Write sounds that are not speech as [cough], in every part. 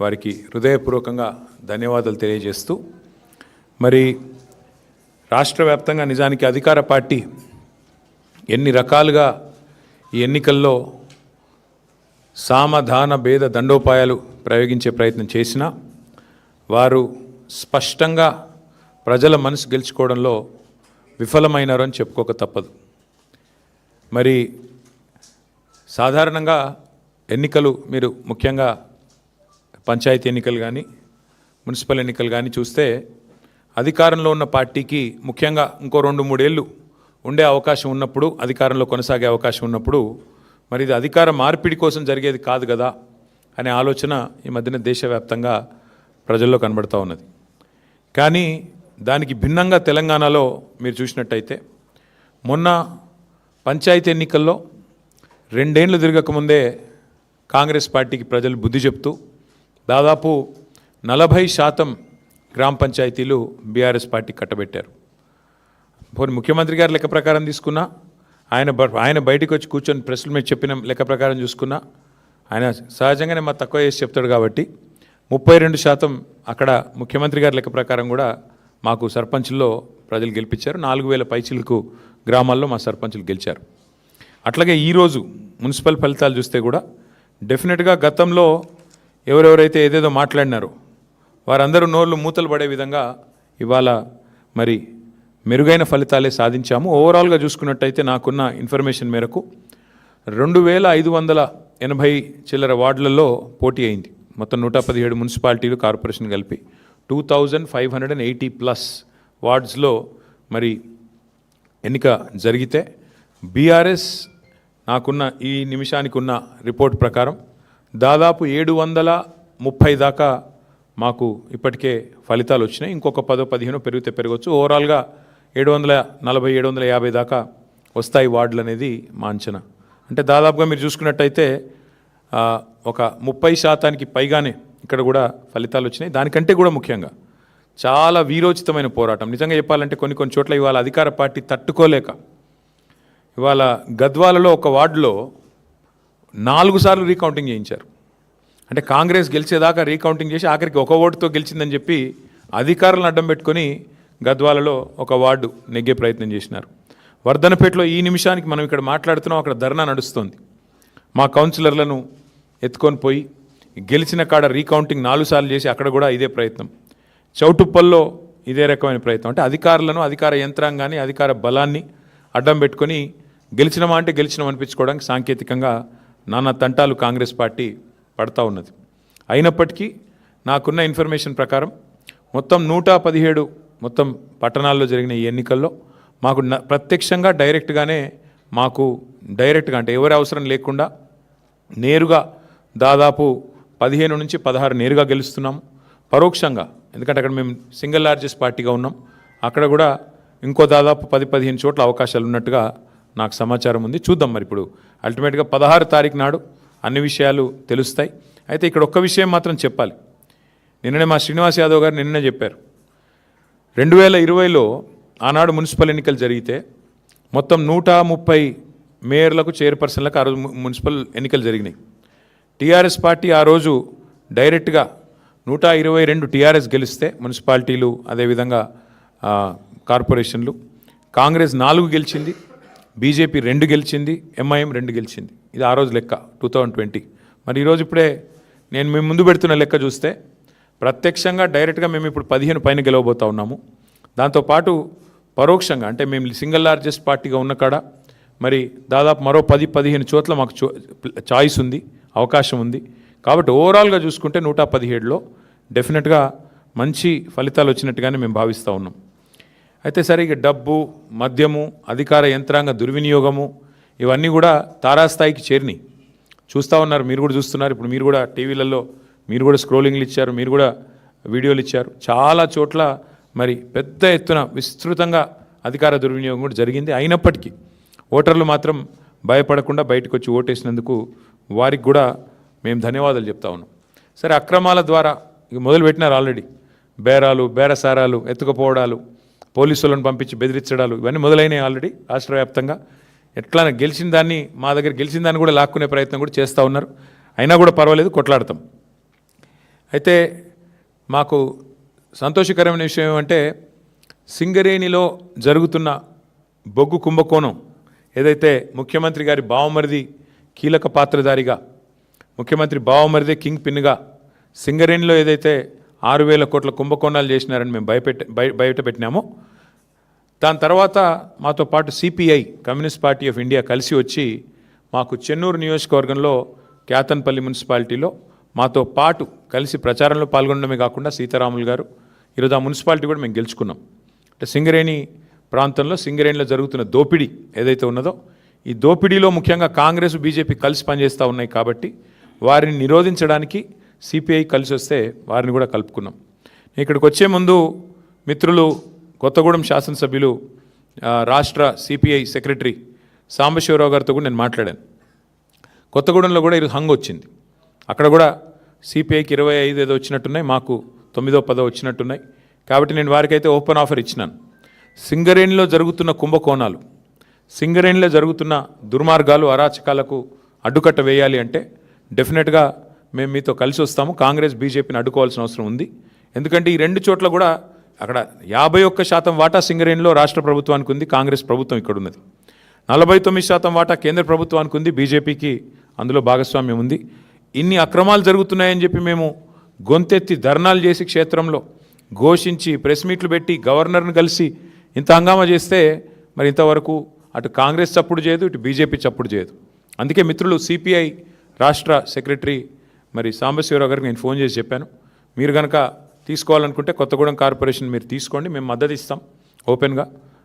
వారికి హృదయపూర్వకంగా ధన్యవాదాలు తెలియజేస్తూ మరి రాష్ట్ర వ్యాప్తంగా నిజానికి అధికార పార్టీ ఎన్ని రకాలుగా ఈ ఎన్నికల్లో సామధాన భేద దండోపాయాలు ప్రయోగించే ప్రయత్నం చేసినా వారు స్పష్టంగా ప్రజల మనసు గెలుచుకోవడంలో విఫలమైనారు అని చెప్పుకోక తప్పదు. మరి సాధారణంగా ఎన్నికలు మీరు ముఖ్యంగా పంచాయతీ ఎన్నికలు కానీ మున్సిపల్ ఎన్నికలు కానీ చూస్తే అధికారంలో ఉన్న పార్టీకి ముఖ్యంగా ఇంకో రెండు మూడేళ్ళు ఉండే అవకాశం ఉన్నప్పుడు అధికారంలో కొనసాగే అవకాశం ఉన్నప్పుడు మరి ఇది అధికార మార్పిడి కోసం జరిగేది కాదు కదా అనే ఆలోచన ఈ మధ్యన దేశవ్యాప్తంగా ప్రజల్లో కనబడుతూ ఉన్నది. కానీ దానికి భిన్నంగా తెలంగాణలో మీరు చూసినట్టయితే మొన్న పంచాయతీ ఎన్నికల్లో రెండేళ్ళు తిరగకముందే కాంగ్రెస్ పార్టీకి ప్రజలు బుద్ధి చెప్తూ దాదాపు నలభై శాతం గ్రామ పంచాయతీలు బీఆర్ఎస్ పార్టీ కట్టబెట్టారు. పోనీ ముఖ్యమంత్రి గారి లెక్క ప్రకారం తీసుకున్నా ఆయన ఆయన బయటకు వచ్చి కూర్చొని ప్రశ్నలు మీద చెప్పిన లెక్క ప్రకారం చూసుకున్నా ఆయన సహజంగానే మా తక్కువ చేసి చెప్తాడు కాబట్టి ముప్పై రెండు శాతం అక్కడ ముఖ్యమంత్రి గారి లెక్క ప్రకారం కూడా మాకు సర్పంచ్లో ప్రజలు గెలిపించారు. నాలుగు వేల పైచిలకు గ్రామాల్లో మా సర్పంచులు గెలిచారు. అట్లాగే ఈరోజు మున్సిపల్ ఫలితాలు చూస్తే కూడా డెఫినెట్గా గతంలో ఎవరెవరైతే ఏదేదో మాట్లాడినారో వారందరూ నోళ్ళు మూతలు పడే విధంగా ఇవాళ మరి మెరుగైన ఫలితాలే సాధించాము. ఓవరాల్గా చూసుకున్నట్టయితే నాకున్న ఇన్ఫర్మేషన్ మేరకు రెండు వేల ఐదు వందల ఎనభై చిల్లర వార్డులలో పోటీ అయింది. మొత్తం నూట పదిహేడు మున్సిపాలిటీలు కార్పొరేషన్ కలిపి two thousand five hundred and eighty plus వార్డ్స్లో మరి ఎన్నిక జరిగితే బీఆర్ఎస్ నాకున్న ఈ నిమిషానికి ఉన్న రిపోర్ట్ ప్రకారం దాదాపు ఏడు వందల ముప్పై దాకా మాకు ఇప్పటికే ఫలితాలు వచ్చినాయి. ఇంకొక పదో పదిహేను పెరిగితే పెరగవచ్చు ఓవరాల్గా ఏడు వందల నలభై ఏడు వందల యాభై దాకా వస్తాయి వార్డులు అనేది మా అంచనా. అంటే దాదాపుగా మీరు చూసుకున్నట్టయితే ఒక ముప్పై శాతానికి పైగానే ఇక్కడ కూడా ఫలితాలు వచ్చినాయి. దానికంటే కూడా ముఖ్యంగా చాలా వీరోచితమైన పోరాటం. నిజంగా చెప్పాలంటే కొన్ని కొన్ని చోట్ల ఇవాళ అధికార పార్టీ తట్టుకోలేక ఇవాళ గద్వాలలో ఒక వార్డులో నాలుగు సార్లు రీకౌంటింగ్ చేయించారు. అంటే కాంగ్రెస్ గెలిచేదాకా రీకౌంటింగ్ చేసి ఆఖరికి ఒక ఓటుతో గెలిచిందని చెప్పి అధికారులను అడ్డం పెట్టుకొని గద్వాలలో ఒక వార్డు నెగ్గే ప్రయత్నం చేసినారు. వర్ధనపేటలో ఈ నిమిషానికి మనం ఇక్కడ మాట్లాడుతున్నాం అక్కడ ధర్నా నడుస్తుంది. మా కౌన్సిలర్లను ఎత్తుకొని పోయి గెలిచిన కాడ రీకౌంటింగ్ నాలుగు సార్లు చేసి అక్కడ కూడా ఇదే ప్రయత్నం. చౌటుప్పల్లో ఇదే రకమైన ప్రయత్నం. అంటే అధికారులను అధికార యంత్రాంగాన్ని అధికార బలాన్ని అడ్డం పెట్టుకొని గెలిచినమా అంటే గెలిచినాం అనిపించుకోవడానికి సాంకేతికంగా నానా తంటాలు కాంగ్రెస్ పార్టీ పడతా ఉన్నది. అయినప్పటికీ నాకున్న ఇన్ఫర్మేషన్ ప్రకారం మొత్తం నూట పదిహేడు మొత్తం పట్టణాల్లో జరిగిన ఈ ఎన్నికల్లో మాకు న- ప్రత్యక్షంగా డైరెక్ట్గానే మాకు డైరెక్ట్గా అంటే ఎవరి అవసరం లేకుండా నేరుగా దాదాపు పదిహేను నుంచి పదహారు నేరుగా గెలుస్తున్నాము పరోక్షంగా ఎందుకంటే అక్కడ మేము సింగిల్ లార్జెస్ట్ పార్టీగా ఉన్నాం. అక్కడ కూడా ఇంకో దాదాపు పది పదిహేను చోట్ల అవకాశాలు ఉన్నట్టుగా నాకు సమాచారం ఉంది. చూద్దాం మరి ఇప్పుడు అల్టిమేట్గా పదహారు తారీఖు నాడు అన్ని విషయాలు తెలుస్తాయి. అయితే ఇక్కడ ఒక్క విషయం మాత్రం చెప్పాలి. నిన్ననే మా శ్రీనివాస్ యాదవ్ గారు నిన్ననే చెప్పారు. రెండు వేల ఇరవైలో ఆనాడు మున్సిపల్ ఎన్నికలు జరిగితే మొత్తం నూట ముప్పై మేయర్లకు చైర్పర్సన్లకు ఆ రోజు మున్సిపల్ ఎన్నికలు జరిగినాయి. టీఆర్ఎస్ పార్టీ ఆ రోజు డైరెక్ట్గా నూట ఇరవై రెండు టీఆర్ఎస్ గెలిస్తే మున్సిపాలిటీలు అదేవిధంగా కార్పొరేషన్లు. కాంగ్రెస్ నాలుగు గెలిచింది. బీజేపీ రెండు గెలిచింది ఎంఐఎం రెండు గెలిచింది. ఇది ఆ రోజు లెక్క టూ థౌజండ్ ట్వంటీ మరి ఈరోజు ఇప్పుడే నేను మేము ముందు పెడుతున్న లెక్క చూస్తే ప్రత్యక్షంగా డైరెక్ట్గా మేము ఇప్పుడు పదిహేను పైన గెలవబోతా ఉన్నాము. దాంతోపాటు పరోక్షంగా అంటే మేము సింగిల్ లార్జెస్ట్ పార్టీగా ఉన్న కాడ మరి దాదాపు మరో పది పదిహేను చోట్ల మాకు చో చాయిస్ ఉంది అవకాశం ఉంది. కాబట్టి ఓవరాల్గా చూసుకుంటే నూట పదిహేడులో డెఫినెట్గా మంచి ఫలితాలు వచ్చినట్టుగానే మేము భావిస్తూ ఉన్నాం. అయితే సరే ఇక డబ్బు మద్యము అధికార యంత్రాంగ దుర్వినియోగము ఇవన్నీ కూడా తారాస్థాయికి చేరినాయి. చూస్తూ ఉన్నారు మీరు కూడా చూస్తున్నారు. ఇప్పుడు మీరు కూడా టీవీలలో మీరు కూడా స్క్రోలింగ్లు ఇచ్చారు మీరు కూడా వీడియోలు ఇచ్చారు. చాలా చోట్ల మరి పెద్ద ఎత్తున విస్తృతంగా అధికార దుర్వినియోగం కూడా జరిగింది. అయినప్పటికీ ఓటర్లు మాత్రం భయపడకుండా బయటకు వచ్చి ఓటేసినందుకు వారికి కూడా మేము ధన్యవాదాలు చెప్తా ఉన్నాం. సరే అక్రమాల ద్వారా ఇక మొదలుపెట్టినారు ఆల్రెడీ. బేరాలు బేరసారాలు ఎత్తుకుపోవడాలు పోలీసులను పంపించి బెదిరించడాలు ఇవన్నీ మొదలైనవి ఆల్రెడీ రాష్ట్ర వ్యాప్తంగా ఎట్లా గెలిచిన దాన్ని మా దగ్గర గెలిచిన దాన్ని కూడా లాక్కునే ప్రయత్నం కూడా చేస్తూ ఉన్నారు. అయినా కూడా పర్వాలేదు కొట్లాడతాం. అయితే మాకు సంతోషకరమైన విషయం ఏమంటే సింగరేణిలో జరుగుతున్న బొగ్గు కుంభకోణం ఏదైతే ముఖ్యమంత్రి గారి బావమరిది కీలక పాత్రధారిగా ముఖ్యమంత్రి బావమరిదే కింగ్ పిన్గా సింగరేణిలో ఏదైతే ఆరు వేల కోట్ల కుంభకోణాలు చేసినారని మేము భయపెట్ట బయ బయట పెట్టినాము దాని తర్వాత మాతో పాటు CPI communist party of India కలిసి వచ్చి మాకు చెన్నూరు నియోజకవర్గంలో క్యాతన్పల్లి మున్సిపాలిటీలో మాతో పాటు కలిసి ప్రచారంలో పాల్గొనడమే కాకుండా సీతారాములు గారు ఈరోజు ఆ మున్సిపాలిటీ కూడా మేము గెలుచుకున్నాం. అంటే సింగరేణి ప్రాంతంలో సింగరేణిలో జరుగుతున్న దోపిడీ ఏదైతే ఉన్నదో ఈ దోపిడీలో ముఖ్యంగా కాంగ్రెస్ బీజేపీ కలిసి పనిచేస్తూ ఉన్నాయి కాబట్టి వారిని నిరోధించడానికి సిపిఐ కలిసి వస్తే వారిని కూడా కలుపుకున్నాం. ఇక్కడికి వచ్చే ముందు మిత్రులు కొత్తగూడెం శాసనసభ్యులు రాష్ట్ర సిపిఐ సెక్రటరీ సాంబశివరావు గారితో కూడా నేను మాట్లాడాను. కొత్తగూడెంలో కూడా ఈరోజు హంగ్ వచ్చింది. అక్కడ కూడా సిపిఐకి ఇరవై ఐదు ఏదో వచ్చినట్టున్నాయి మాకు తొమ్మిదో పదో వచ్చినట్టున్నాయి. కాబట్టి నేను వారికైతే ఓపెన్ ఆఫర్ ఇచ్చినాను. సింగరేణిలో జరుగుతున్న కుంభకోణాలు సింగరేణిలో జరుగుతున్న దుర్మార్గాలు అరాచకాలకు అడ్డుకట్ట వేయాలి అంటే డెఫినెట్గా మేము మీతో కలిసి వస్తాము. కాంగ్రెస్ బీజేపీని అడ్డుకోవాల్సిన అవసరం ఉంది. ఎందుకంటే ఈ రెండు చోట్ల కూడా అక్కడ యాభై ఒక్క శాతం వాటా సింగరేణిలో రాష్ట్ర ప్రభుత్వానికి ఉంది. కాంగ్రెస్ ప్రభుత్వం ఇక్కడ ఉన్నది. నలభై తొమ్మిది శాతం వాటా కేంద్ర ప్రభుత్వానికి ఉంది. బీజేపీకి అందులో భాగస్వామ్యం ఉంది. ఇన్ని అక్రమాలు జరుగుతున్నాయని చెప్పి మేము గొంతెత్తి ధర్నాలు చేసి క్షేత్రంలో ఘోషించి ప్రెస్ మీట్లు పెట్టి గవర్నర్ని కలిసి ఇంత హంగామా చేస్తే మరి ఇంతవరకు అటు కాంగ్రెస్ చప్పుడు చేయదు ఇటు బీజేపీ చప్పుడు చేయదు. అందుకే మిత్రులు సిపిఐ రాష్ట్ర సెక్రటరీ మరి సాంబశివరావు గారికి నేను ఫోన్ చేసి చెప్పాను. మీరు కనుక తీసుకోవాలనుకుంటే కొత్తగూడెం కార్పొరేషన్ మీరు తీసుకోండి మేము మద్దతు ఇస్తాం ఓపెన్గా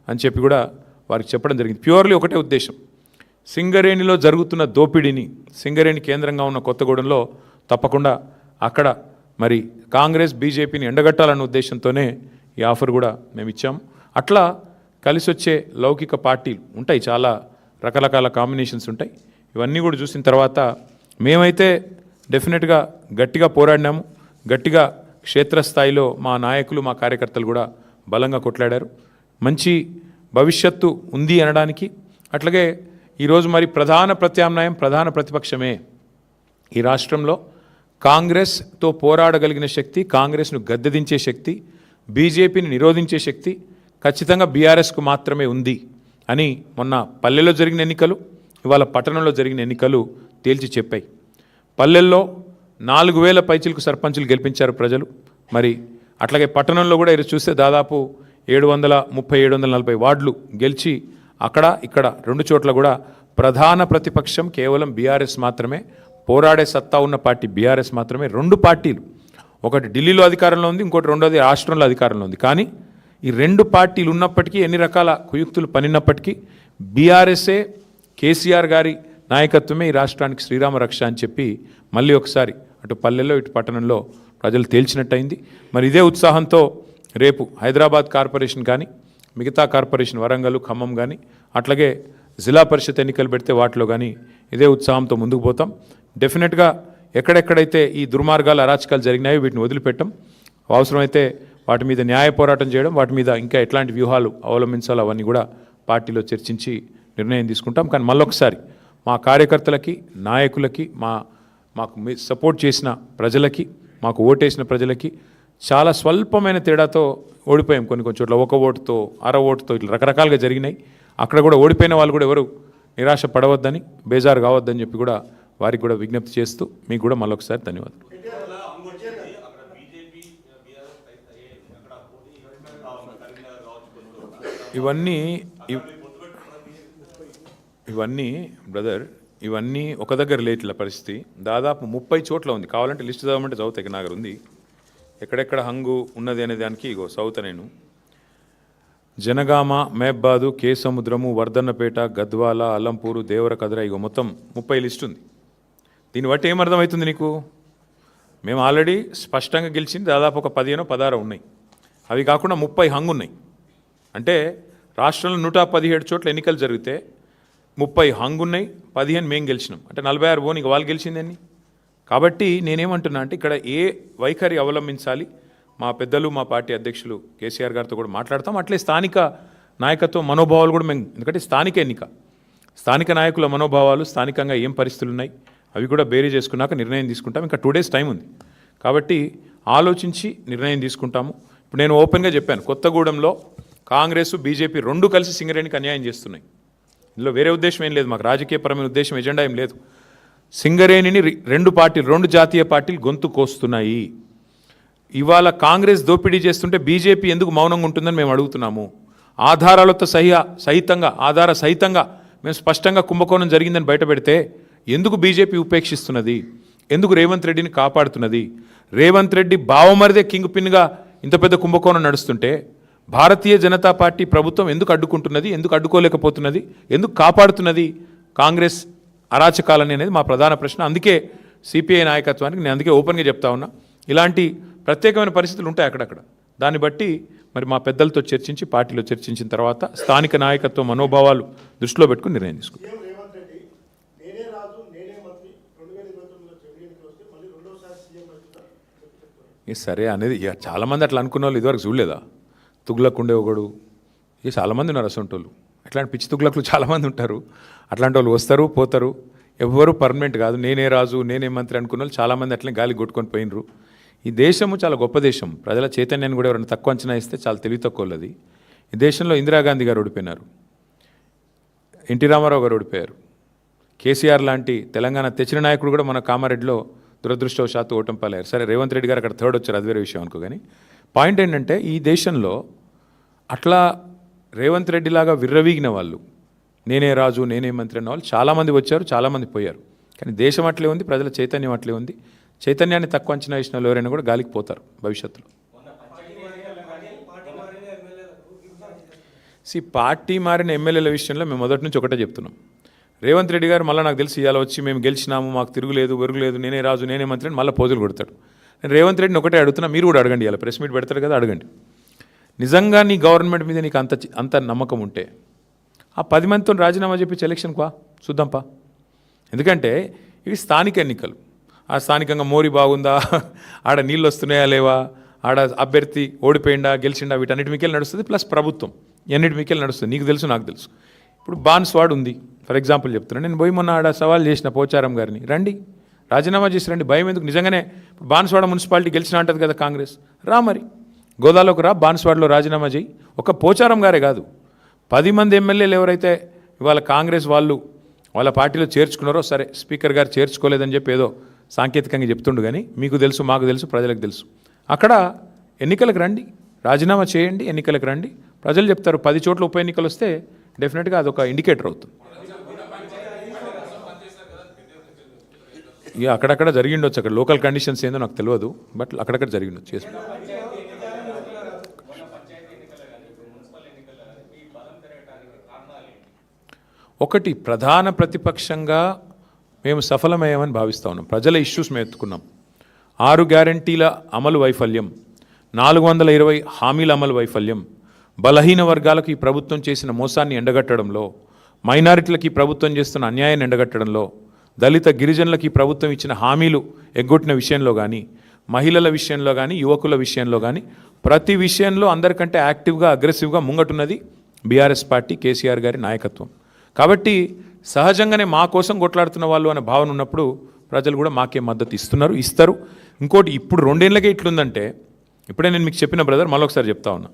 అని చెప్పి కూడా వారికి చెప్పడం జరిగింది. ప్యూర్లీ ఒకటే ఉద్దేశం. సింగరేణిలో జరుగుతున్న దోపిడీని సింగరేణి కేంద్రంగా ఉన్న కొత్తగూడెంలో తప్పకుండా అక్కడ మరి కాంగ్రెస్ బీజేపీని ఎండగట్టాలన్న ఉద్దేశంతోనే ఈ ఆఫర్ కూడా మేము ఇచ్చాం. అట్లా కలిసి వచ్చే లౌకిక పార్టీలు ఉంటాయి చాలా రకరకాల కాంబినేషన్స్ ఉంటాయి. ఇవన్నీ కూడా చూసిన తర్వాత మేమైతే డెఫినెట్గా గట్టిగా పోరాడినాము. గట్టిగా క్షేత్రస్థాయిలో మా నాయకులు మా కార్యకర్తలు కూడా బలంగా కొట్లాడారు. మంచి భవిష్యత్తు ఉంది అనడానికి. అట్లాగే ఈరోజు మరి ప్రధాన ప్రత్యామ్నాయం ప్రధాన ప్రతిపక్షమే. ఈ రాష్ట్రంలో కాంగ్రెస్తో పోరాడగలిగిన శక్తి కాంగ్రెస్ను గద్దెదించే శక్తి బీజేపీని నిరోధించే శక్తి ఖచ్చితంగా బీఆర్ఎస్కు మాత్రమే ఉంది అని మొన్న పల్లెలో జరిగిన ఎన్నికలు ఇవాళ పట్టణంలో జరిగిన ఎన్నికలు తేల్చి చెప్పాయి. పల్లెల్లో నాలుగు వేల పైచిలకు సర్పంచులు గెలిపించారు ప్రజలు. మరి అట్లాగే పట్టణంలో కూడా ఇది చూస్తే దాదాపు ఏడు వందల ముప్పై ఏడు వందల నలభై వార్డులు గెలిచి అక్కడ ఇక్కడ రెండు చోట్ల కూడా ప్రధాన ప్రతిపక్షం కేవలం బీఆర్ఎస్ మాత్రమే పోరాడే సత్తా ఉన్న పార్టీ బీఆర్ఎస్ మాత్రమే రెండు పార్టీలు. ఒకటి ఢిల్లీలో అధికారంలో ఉంది ఇంకోటి రెండోది రాష్ట్రంలో అధికారంలో ఉంది. కానీ ఈ రెండు పార్టీలు ఉన్నప్పటికీ ఎన్ని రకాల కుయుక్తులు పనినప్పటికీ బీఆర్ఎస్ఏ కేసీఆర్ గారి నాయకత్వమే ఈ రాష్ట్రానికి శ్రీరామ రక్ష అని చెప్పి మళ్ళీ ఒకసారి అటు పల్లెల్లో ఇటు పట్టణంలో ప్రజలు తేల్చినట్టయింది. మరి ఇదే ఉత్సాహంతో రేపు హైదరాబాద్ కార్పొరేషన్ కానీ మిగతా కార్పొరేషన్ వరంగల్ ఖమ్మం కానీ అట్లాగే జిల్లా పరిషత్ ఎన్నికలు పెడితే వాటిలో కానీ ఇదే ఉత్సాహంతో ముందుకు పోతాం. డెఫినెట్గా ఎక్కడెక్కడైతే ఈ దుర్మార్గాలు అరాచకాలు జరిగినాయో వీటిని వదిలిపెట్టం. అవసరమైతే వాటి మీద న్యాయ పోరాటం చేయడం వాటి మీద ఇంకా ఎట్లాంటి వ్యూహాలు అవలంబించాలో అవన్నీ కూడా పార్టీలో చర్చించి నిర్ణయం తీసుకుంటాం. కానీ మళ్ళొకసారి మా కార్యకర్తలకి నాయకులకి మా మాకు మీ సపోర్ట్ చేసిన ప్రజలకి మాకు ఓటేసిన ప్రజలకి చాలా స్వల్పమైన తేడాతో ఓడిపోయాం కొన్ని కొన్ని చోట్ల. ఒక ఓటుతో అర ఓటుతో ఇట్లా రకరకాలుగా జరిగినాయి. అక్కడ కూడా ఓడిపోయిన వాళ్ళు కూడా ఎవరు నిరాశ పడవద్దని బేజారు కావద్దని చెప్పి కూడా వారికి కూడా విజ్ఞప్తి చేస్తూ మీకు కూడా మళ్ళొకసారి ధన్యవాదాలు. ఇవన్నీ ఇవ్- ఇవన్నీ బ్రదర్ ఇవన్నీ ఒక దగ్గర లేట్ల పరిస్థితి. దాదాపు ముప్పై చోట్ల ఉంది. కావాలంటే లిస్ట్ చదవమంటే చదువుతాయి నాగర్ ఉంది. ఎక్కడెక్కడ హంగు ఉన్నది అనే దానికి ఇగో చదువుతా నేను. జనగామ మేబ్బాదు కే సముద్రము వర్ధన్నపేట గద్వాల అల్లంపూరు దేవర కదర ఇగో మొత్తం ముప్పై లిస్ట్ ఉంది. దీన్ని బట్టి ఏమర్థమవుతుంది నీకు? మేము ఆల్రెడీ స్పష్టంగా గెలిచింది దాదాపు ఒక పదిహేనో పదహారో ఉన్నాయి. అవి కాకుండా ముప్పై హంగు ఉన్నాయి అంటే రాష్ట్రంలో నూట పదిహేడు చోట్ల ఎన్నికలు జరిగితే ముప్పై హంగ్ ఉన్నాయి పదిహేను మేము గెలిచినాం. అంటే నలభై ఆరు పోనీ వాళ్ళు గెలిచిందని కాబట్టి నేనేమంటున్నా అంటే ఇక్కడ ఏ వైఖరి అవలంబించాలి? మా పెద్దలు మా పార్టీ అధ్యక్షులు కేసీఆర్ గారితో కూడా మాట్లాడతాం. అట్లే స్థానిక నాయకత్వ మనోభావాలు కూడా మేము ఎందుకంటే స్థానిక ఎన్నిక. స్థానిక నాయకుల మనోభావాలు స్థానికంగా ఏం పరిస్థితులు ఉన్నాయి అవి కూడా బేరీ చేసుకున్నాక నిర్ణయం తీసుకుంటాం. ఇంకా టూ డేస్ టైం ఉంది. కాబట్టి ఆలోచించి నిర్ణయం తీసుకుంటాము. ఇప్పుడు నేను ఓపెన్గా చెప్పాను కొత్తగూడెంలో కాంగ్రెస్ బీజేపీ రెండు కలిసి సింగరేణికి అన్యాయం చేస్తున్నాయి. ఇందులో వేరే ఉద్దేశం ఏం లేదు మాకు రాజకీయపరమైన ఉద్దేశం ఎజెండా ఏం లేదు. సింగరేణిని రి- రెండు పార్టీలు రెండు జాతీయ పార్టీలు గొంతు కోస్తున్నాయి. ఇవాళ కాంగ్రెస్ దోపిడీ చేస్తుంటే బీజేపీ ఎందుకు మౌనంగా ఉంటుందని మేము అడుగుతున్నాము. ఆధారాలతో సహి సహితంగా ఆధార సహితంగా మేము స్పష్టంగా కుంభకోణం జరిగిందని బయటపెడితే ఎందుకు బీజేపీ ఉపేక్షిస్తున్నది? ఎందుకు రేవంత్ రెడ్డిని కాపాడుతున్నది? రేవంత్ రెడ్డి బావమరిదే కింగ్ పిన్గా ఇంత పెద్ద కుంభకోణం నడుస్తుంటే భారతీయ జనతా పార్టీ ప్రభుత్వం ఎందుకు అడ్డుకుంటున్నది ఎందుకు అడ్డుకోలేకపోతున్నది ఎందుకు కాపాడుతున్నది కాంగ్రెస్ అరాచకాలని అనేది మా ప్రధాన ప్రశ్న. అందుకే సిపిఐ నాయకత్వానికి నేను అందుకే ఓపెన్గా చెప్తా ఉన్నా. ఇలాంటి ప్రత్యేకమైన పరిస్థితులు ఉంటాయి అక్కడక్కడ. దాన్ని బట్టి మరి మా పెద్దలతో చర్చించి పార్టీలో చర్చించిన తర్వాత స్థానిక నాయకత్వ మనోభావాలు దృష్టిలో పెట్టుకుని నిర్ణయం తీసుకుంటాం. సరే అనేది ఇక చాలామంది అట్లా అనుకున్న వాళ్ళు ఇదివరకు చూడలేదా? తుగ్లక్ ఉండే ఒకడు. ఇక చాలామంది ఉన్నారు అసంటోళ్ళు. అట్లాంటి పిచ్చి తుగ్లకులు చాలామంది ఉంటారు. అట్లాంటి వాళ్ళు వస్తారు పోతారు. ఎవ్వరు పర్మనెంట్ కాదు. నేనే రాజు నేనే మంత్రి అనుకున్న వాళ్ళు చాలామంది అట్లనే గాలి కొట్టుకొని పోయినరు. ఈ దేశము చాలా గొప్ప దేశం. ప్రజల చైతన్యాన్ని కూడా ఎవరైనా తక్కువ అంచనా ఇస్తే చాలా తెలివి తక్కువది ఈ దేశంలో ఇందిరాగాంధీ గారు ఓడిపోయినారు. ఎన్టీ రామారావు గారు ఓడిపోయారు. కేసీఆర్ లాంటి తెలంగాణ తెచ్చిన నాయకుడు కూడా మన కామారెడ్డిలో దురదృష్టవశాత్తు ఓటం పాలయ్యారు సరే రేవంత్ రెడ్డి గారు అక్కడ థర్డ్ వచ్చారు. అది వేరే విషయం అనుకో కానీ పాయింట్ ఏంటంటే ఈ దేశంలో అట్లా రేవంత్ రెడ్డి లాగా విర్రవీగిన వాళ్ళు నేనే రాజు నేనే మంత్రి అన్న వాళ్ళు చాలామంది వచ్చారు చాలామంది పోయారు. కానీ దేశం అట్లే ఉంది ప్రజల చైతన్యం అట్లే ఉంది. చైతన్యాన్ని తక్కువ అంచనా వేసిన వాళ్ళు ఎవరైనా కూడా గాలికి పోతారు భవిష్యత్తులో. సి పార్టీ మారిన ఎమ్మెల్యేల విషయంలో మేము మొదటి నుంచి ఒకటే చెప్తున్నాం. రేవంత్ రెడ్డి గారు మళ్ళీ నాకు తెలిసి ఇవాళ వచ్చి మేము గెలిచినాము మాకు తిరుగులేదు వెరుగులేదు నేనే రాజు నేనే మంత్రి అని మళ్ళీ పోజులు కొడతాడు. నేను రేవంత్ రెడ్డిని ఒకటే అడుగుతున్నా మీరు కూడా అడగండి ఇలా ప్రెస్ మీట్ పెడతారు కదా అడగండి. నిజంగా నీ గవర్నమెంట్ మీద నీకు అంత అంత నమ్మకం ఉంటే ఆ పది మందితో రాజీనామా చెప్పి ఎలక్షన్కి వా చూద్దాంపా ఎందుకంటే ఇవి స్థానిక ఎన్నికలు. ఆ స్థానికంగా మోరి బాగుందా? [laughs] ఆడ నీళ్ళు వస్తున్నాయా లేవా? ఆడ అభ్యర్థి ఓడిపోయిందా గెలిచిండా వీటన్నిటి మీకెళ్ళి నడుస్తుంది ప్లస్ ప్రభుత్వం. ఎన్నిటి మీకెళ్ళి నడుస్తుంది? నీకు తెలుసు నాకు తెలుసు. ఇప్పుడు బాన్స్వాడ్ ఉంది. ఫర్ ఎగ్జాంపుల్ చెప్తున్నాను నేను పోయి మొన్న ఆడ సవాల్ చేసిన పోచారం గారిని. రండి. రాజీనామా చేసి రండి భయం ఎందుకు? నిజంగానే బాన్స్వాడ మున్సిపాలిటీ గెలిచిన అంటది కదా కాంగ్రెస్. రా మరి. గోదాలోకి రా బాన్స్వాడలో రాజీనామా చేయి. ఒక పోచారం గారే కాదు. పది మంది ఎమ్మెల్యేలు ఎవరైతే ఇవాళ కాంగ్రెస్ వాళ్ళు వాళ్ళ పార్టీలో చేర్చుకున్నారో సరే స్పీకర్ గారు చేర్చుకోలేదని చెప్పి ఏదో సాంకేతికంగా చెప్తుండు కానీ మీకు తెలుసు మాకు తెలుసు ప్రజలకు తెలుసు. అక్కడ ఎన్నికలకు రండి. రాజీనామా చేయండి ఎన్నికలకు రండి. ప్రజలు చెప్తారు పది చోట్ల ఉప ఎన్నికలు వస్తే డెఫినెట్గా అదొక ఇండికేటర్ అవుతుంది. ఇక అక్కడక్కడ జరిగిండొచ్చు. అక్కడ లోకల్ కండిషన్స్ ఏందో నాకు తెలియదు బట్ అక్కడక్కడ జరిగిండొచ్చు. చేసి ఒకటి ప్రధాన ప్రతిపక్షంగా మేము సఫలమయ్యామని భావిస్తా ఉన్నాం. ప్రజల ఇష్యూస్ మేము ఎత్తుకున్నాం. ఆరు గ్యారంటీల అమలు వైఫల్యం. నాలుగు వందల ఇరవై హామీల అమలు వైఫల్యం. బలహీన వర్గాలకు ఈ ప్రభుత్వం చేసిన మోసాన్ని ఎండగట్టడంలో మైనారిటీలకు ఈ ప్రభుత్వం చేస్తున్న అన్యాయాన్ని ఎండగట్టడంలో దళిత గిరిజనులకు ఈ ప్రభుత్వం ఇచ్చిన హామీలు ఎగ్గొట్టిన విషయంలో కానీ మహిళల విషయంలో కానీ యువకుల విషయంలో కానీ ప్రతి విషయంలో అందరికంటే యాక్టివ్గా అగ్రెసివ్గా ముంగటున్నది బీఆర్ఎస్ పార్టీ కేసీఆర్ గారి నాయకత్వం. కాబట్టి సహజంగానే మా కోసం కొట్లాడుతున్న వాళ్ళు అనే భావన ఉన్నప్పుడు ప్రజలు కూడా మాకే మద్దతు ఇస్తున్నారు ఇస్తారు. ఇంకోటి ఇప్పుడు రెండేళ్ళకే ఇట్లుందంటే ఇప్పుడే నేను మీకు చెప్పిన బ్రదర్ మళ్ళొకసారి చెప్తా ఉన్నా.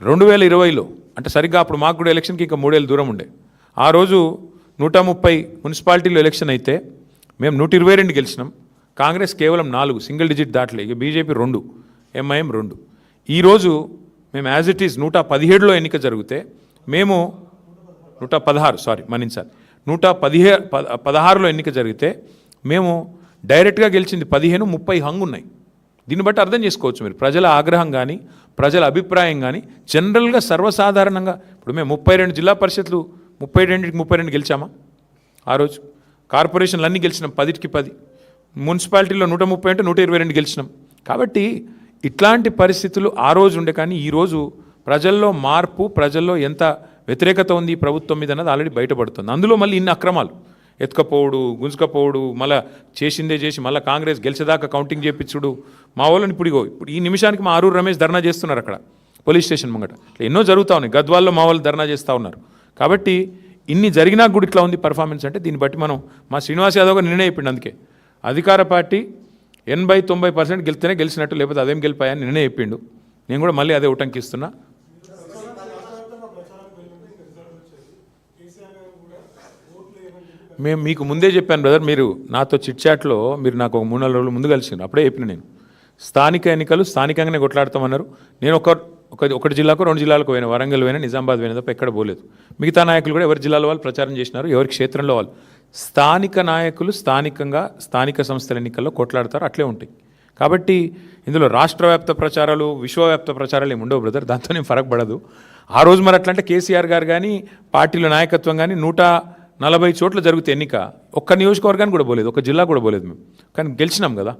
రెండు వేల ఇరవైలో అంటే సరిగ్గా అప్పుడు మాకు కూడా ఎలక్షన్కి ఇంకా మూడేళ్ళు దూరం ఉండే. ఆ రోజు నూట ముప్పై మున్సిపాలిటీలో ఎలక్షన్ అయితే మేము నూట ఇరవై రెండు గెలిచినాం. కాంగ్రెస్ కేవలం నాలుగు సింగిల్ డిజిట్ దాటలే. ఇక బీజేపీ రెండు ఎంఐఎం రెండు. ఈరోజు మేము యాజ్ ఇట్ ఈస్ నూట పదిహేడులో ఎన్నిక జరిగితే మేము నూట పదహారు సారీ మన్నించాలి. నూట పదిహే పద పదహారులో ఎన్నిక జరిగితే మేము డైరెక్ట్గా గెలిచింది పదిహేను ముప్పై హంగు ఉన్నాయి. దీన్ని బట్టి అర్థం చేసుకోవచ్చు మీరు. ప్రజల ఆగ్రహం కానీ ప్రజల అభిప్రాయం కానీ జనరల్గా సర్వసాధారణంగా ఇప్పుడు మేము ముప్పై రెండు జిల్లా పరిషత్లు ముప్పై రెండుకి ముప్పై రెండు గెలిచామా? ఆ రోజు కార్పొరేషన్లు అన్నీ గెలిచినాం పదిటికి పది. మున్సిపాలిటీలో నూట ముప్పై అంటే నూట ఇరవై రెండు గెలిచినాం. కాబట్టి ఇట్లాంటి పరిస్థితులు ఆ రోజు ఉండే కానీ ఈరోజు ప్రజల్లో మార్పు ప్రజల్లో ఎంత వ్యతిరేకత ఉంది ఈ ప్రభుత్వం మీద అన్నది ఆల్రెడీ బయటపడుతుంది. అందులో మళ్ళీ ఇన్ని అక్రమాలు. ఎత్తుకపోవడు గుంజుకపోవడు మళ్ళీ చేసిందే చేసి మళ్ళీ కాంగ్రెస్ గెలిచేదాకా కౌంటింగ్ చేపించుడు. మా వాళ్ళని ఇప్పుడుగో ఇప్పుడు ఈ నిమిషానికి మా ఆరూరు రమేష్ ధర్నా చేస్తున్నారు అక్కడ పోలీస్ స్టేషన్ ముంగట. ఎన్నో జరుగుతూ ఉన్నాయి. గద్వాల్లో మా వాళ్ళు ధర్నా చేస్తూ ఉన్నారు. కాబట్టి ఇన్ని జరిగినా కూడా ఇట్లా ఉంది పర్ఫార్మెన్స్ అంటే దీన్ని బట్టి మనం మా శ్రీనివాస్ యాదవ్ గారు నిర్ణయం చెప్పిండు అందుకే. అధికార పార్టీ ఎనభై తొంభై పర్సెంట్ గెలిస్తేనే గెలిచినట్టు లేకపోతే అదేం గెలిపాయని నిన్నే చెప్పిండు. నేను కూడా మళ్ళీ అదే ఉటంకిస్తున్నా మేము మీకు ముందే చెప్పాను బ్రదర్ మీరు నాతో చిట్చాట్లో మీరు నాకు ఒక మూడు నాలుగు రోజులు ముందు కలిసిండ్రు అప్పుడే చెప్పిన నేను. స్థానిక ఎన్నికలు స్థానికంగానే కొట్లాడతామన్నారు. నేను ఒక ఒక ఒకటి జిల్లాకు రెండు జిల్లాలకు పోయిన వరంగల్ పోయినా నిజామాబాద్ పోయినా తప్ప ఎక్కడ పోలేదు. మిగతా నాయకులు కూడా ఎవరి జిల్లాలో వాళ్ళు ప్రచారం చేసినారు ఎవరి క్షేత్రంలో వాళ్ళు. స్థానిక నాయకులు స్థానికంగా స్థానిక సంస్థల ఎన్నికల్లో కొట్లాడతారు అట్లే ఉంటాయి. కాబట్టి ఇందులో రాష్ట్ర వ్యాప్త ప్రచారాలు విశ్వవ్యాప్త ప్రచారాలు ఏమి ఉండవు బ్రదర్ దాంతో నేను ఫరక్ పడదు. ఆ రోజు మరి అట్లంటే కేసీఆర్ గారు కానీ పార్టీల నాయకత్వం కానీ నూట నలభై చోట్ల జరిగితే ఎన్నిక. ఒక్క నియోజకవర్గానికి కూడా పోలేదు ఒక జిల్లా కూడా పోలేదు మేము. కానీ గెలిచినాం కదా.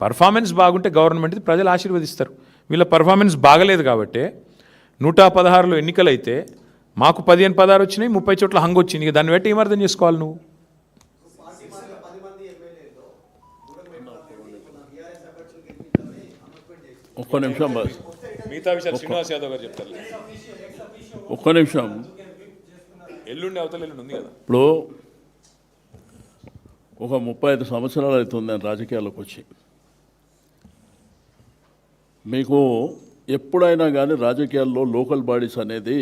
పర్ఫార్మెన్స్ బాగుంటే గవర్నమెంట్ ప్రజలు ఆశీర్వదిస్తారు. వీళ్ళ పర్ఫార్మెన్స్ బాగలేదు కాబట్టి నూట పదహారులో ఎన్నికలైతే మాకు పదిహేను పదహారు వచ్చినాయి ముప్పై చోట్ల హంగ్ వచ్చింది. ఇక దాన్ని బట్టి ఏం అర్థం చేసుకోవాలి నువ్వు? ఒక్క నిమిషం బస్. మిగతా విషయాలు శ్రీనివాస్ యాదవ్ గారు చెప్తారు. ఒక్క నిమిషం. ఎల్లుండి అవతల ఎల్లుండి ఉంది కదా? ఇప్పుడు ఒక ముప్పై ఐదు సంవత్సరాలు అవుతుంది నేను రాజకీయాల్లోకి వచ్చి. మీకు ఎప్పుడైనా కానీ రాజకీయాల్లో లోకల్ బాడీస్ అనేది